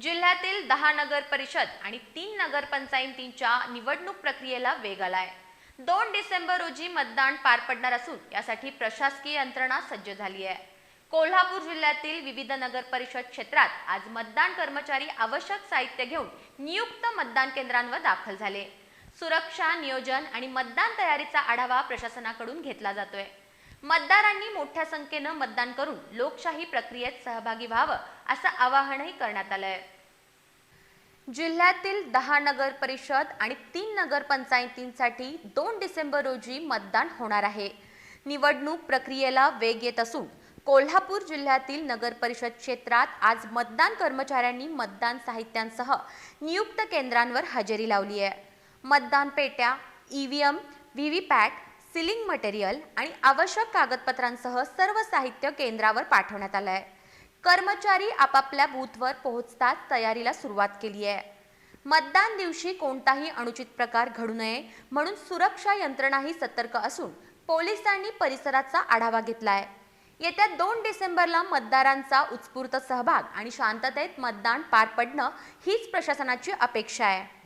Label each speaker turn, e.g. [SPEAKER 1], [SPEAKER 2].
[SPEAKER 1] जिल्ह्यातील दहा नगर परिषद आणि तीन नगरपंचायतींच्या निवडणूक प्रक्रियेला वेग आलाय. दोन डिसेंबर रोजी मतदान पार पडणार असून यासाठी प्रशासकीय यंत्रणा सज्ज झाली आहे. कोल्हापूर जिल्ह्यातील विविध नगर परिषद क्षेत्रात आज मतदान कर्मचारी आवश्यक साहित्य घेऊन नियुक्त मतदान केंद्रांवर दाखल झाले. सुरक्षा नियोजन आणि मतदान तयारीचा आढावा प्रशासनाकडून घेतला जातोय. मतदारांनी मोठ्या संख्येनं मतदान करून लोकशाही प्रक्रियेत सहभागी व्हावं असं आवाहनही करण्यात आलंय. जिल्ह्यातील दहा नगर परिषद आणि तीन नगरपंचायतींसाठी दोन डिसेंबर रोजी मतदान होणार आहे. निवडणूक प्रक्रियेला वेग येत असून कोल्हापूर जिल्ह्यातील नगर परिषद क्षेत्रात आज मतदान कर्मचाऱ्यांनी मतदान साहित्यांसह नियुक्त केंद्रांवर हजेरी लावली आहे मतदान पेट्या E V M V V PAT sealing material आणि आवश्यक कागदपत्रांसह सर्व साहित्य केंद्रावर पाठवण्यात आलं आहे कर्मचारी आपापल्या बूथवर पोहोचताच तयारीला सुरुवात केली आहे मतदान दिवशी कोणताही अनुचित प्रकार घडू नये म्हणून सुरक्षा यंत्रणाही सतर्क असून पोलिसांनी परिसराचा आढावा घेतला आहे येत्या दोन डिसेंबरला मतदारांचा उत्स्फूर्त सहभाग आणि शांततेत मतदान पार पडणं हीच प्रशासनाची अपेक्षा आहे.